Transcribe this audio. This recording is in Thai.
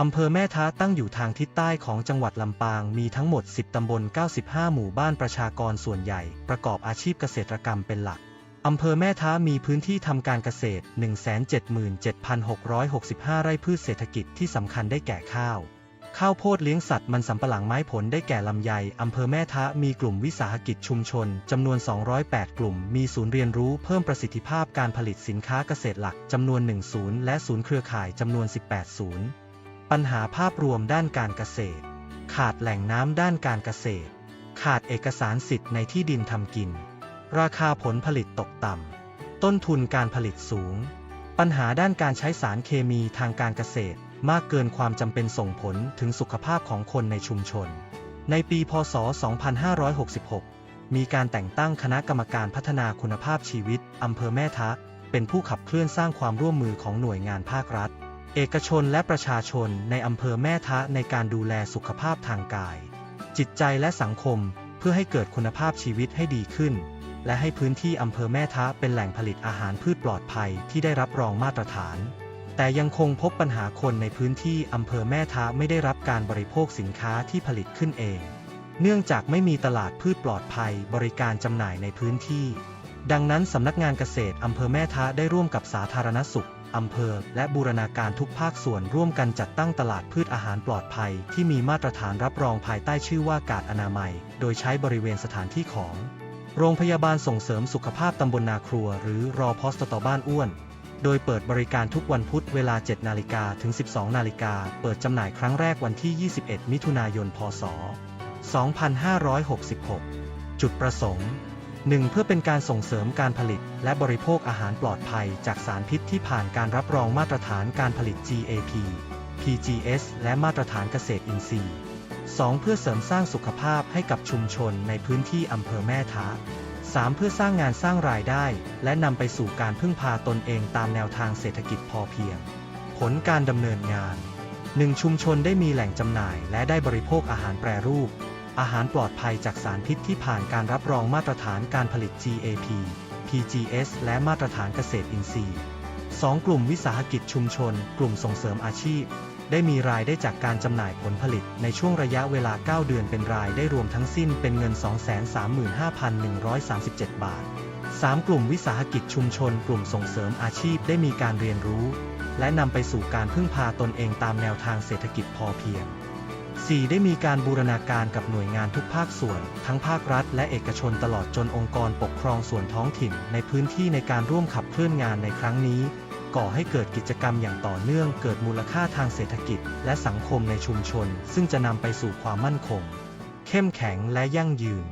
อำเภอแม่ท้าตั้งอยู่ทางทิศใต้ของจังหวัดลำปาง มีทั้งหมด 10 ตำบล 95 หมู่บ้านประชากรส่วนใหญ่ ประกอบอาชีพเกษตรกรรมเป็นหลัก อำเภอแม่ท้ามีพื้นที่ทำการเกษตร 177,665 ไร่พืชเศรษฐกิจที่สำคัญได้แก่ข้าว ข้าวโพดเลี้ยงสัตว์มันสำปะหลังไม้ผลได้แก่ลำไย อำเภอแม่ทะมีกลุ่มวิสาหกิจชุมชนจำนวน 208 กลุ่ม มีศูนย์เรียนรู้เพิ่มประสิทธิภาพการผลิตสินค้าเกษตรหลักจำนวน 1 ศูนย์และศูนย์เครือข่ายจำนวน 18 ศูนย์ ปัญหาภาพรวมด้านการเกษตร ขาดแหล่งน้ำด้านการเกษตร ขาดเอกสารสิทธิ์ในที่ดินทำกิน ราคาผลผลิตตกต่ำ ต้นทุนการผลิตสูง ปัญหาด้านการใช้สารเคมีทางการเกษตรมากเกินความจำเป็นส่งผลถึงสุขภาพของคนในชุมชน ในปี พศ 2566 มีการแต่งตั้งคณะกรรมการพัฒนาคุณภาพชีวิตอำเภอแม่ทะ เป็นผู้ขับเคลื่อนสร้างความร่วมมือของหน่วยงานภาครัฐ เอกชนและประชาชนในอำเภอแม่ทะในการดูแลสุขภาพทางกาย จิตใจและสังคมเพื่อให้เกิดคุณภาพชีวิตให้ดีขึ้น และให้พื้นที่อำเภอแม่ทะเป็นแหล่งผลิตอาหารพืชปลอดภัยที่ได้รับรองมาตรฐาน แต่ยังคงพบปัญหาคนในพื้นที่อำเภอแม่ทะไม่ได้รับการบริโภคสินค้าที่ผลิตขึ้นเอง เนื่องจากไม่มีตลาดพืชปลอดภัยบริการจำหน่ายในพื้นที่ ดังนั้นสำนักงานเกษตรอำเภอแม่ทะได้ร่วมกับสาธารณสุข อำเภอ และบูรณาการทุกภาคส่วนร่วมกันจัดตั้งตลาดพืชอาหารปลอดภัย ที่มีมาตรฐานรับรองภายใต้ชื่อว่ากาดอนามัย โดยใช้บริเวณสถานที่ของ โรงพยาบาลส่งเสริมสุขภาพตำบลนาครัว หรือรอพอสตบ้านอ้วน โดยเปิดบริการทุกวันพุธเวลา 7 นาฬิกาถึง 12 นาฬิกา เปิดจำหน่ายครั้งแรกวันที่ 21 มิถุนายน พศ 2566 จุดประสงค์ 1. เพื่อเป็นการส่งเสริมการผลิต และบริโภคอาหารปลอดภัยจากสารพิษที่ผ่านการรับรองมาตรฐานการผลิต GAP PGS และมาตรฐานเกษตรอินทรีย์ 2. เพื่อเสริมสร้างสุขภาพให้กับชุมชนในพื้นที่อำเภอแม่ทะ 3. เพื่อสร้างงานสร้างรายได้ และนำไปสู่การพึ่งพาตนเองตามแนวทางเศรษฐกิจพอเพียง ผลการดำเนินงาน 1. ชุมชนได้มีแหล่งจำหน่ายและได้บริโภคอาหารแปรรูป อาหารปลอดภัยจากสารพิษที่ผ่านการรับรองมาตรฐานการผลิต GAP PGS และมาตรฐานเกษตรอินทรีย์ 2. กลุ่มวิสาหกิจชุมชน กลุ่มส่งเสริมอาชีพ ได้มีรายได้จากการจำหน่ายผลผลิตในช่วงระยะเวลา 9 เดือนเป็นรายได้รวมทั้งสิ้นเป็นเงิน 235,137 บาท 3. กลุ่มวิสาหกิจชุมชน กลุ่มส่งเสริมอาชีพได้มีการเรียนรู้ และนำไปสู่การพึ่งพาตนเองตามแนวทางเศรษฐกิจพอเพียง 4. ได้มีการบูรณาการกับหน่วยงานทุกภาคส่วน ทั้งภาครัฐและเอกชนตลอดจนองค์กรปกครองส่วนท้องถิ่นในพื้นที่ในการร่วมขับเคลื่อนงานในครั้งนี้ ก่อให้เกิดกิจกรรมอย่างต่อเนื่องเกิดมูลค่าทางเศรษฐกิจ และสังคมในชุมชน ซึ่งจะนำไปสู่ความมั่นคง เข้มแข็งและยั่งยืน